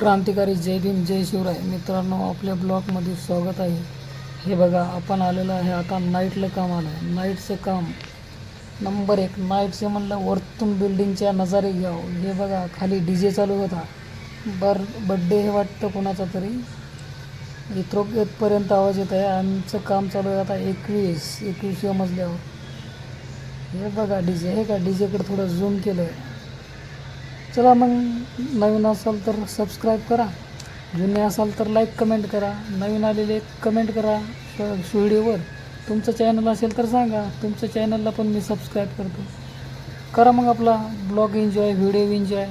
क्रांतिकारी जय भीम जय शिवराय. मित्रांनो आपल्या ब्लॉगमध्ये स्वागत आहे. हे बघा आपण आलेलं आहे आता नाईटलं काम आलं आहे नाईटचं काम नंबर एक. नाईटचे म्हणलं वरतून बिल्डिंगच्या नजारे घ्यावं. हे बघा खाली डी जे चालू होता. बर बड्डे हे वाटतं कोणाचा तरी? इथ्रो इथपर्यंत आवाज येत आहे. आमचं काम चालू आहे आता एकवीस. एकवीसव्या मजल्यावर. हे बघा डी जे. हे का डी जेकडे थोडं झूम केलं आहे चला मग नवीन असाल तर सबस्क्राईब करा. जुने असाल तर लाईक कमेंट करा. नवीन आलेले कमेंट करा व्हिडिओवर. तुमचं चॅनल असेल तर सांगा. तुमच्या चॅनलला पण मी सबस्क्राईब करतो. करा मग आपला ब्लॉग एन्जॉय व्हिडिओ एन्जॉय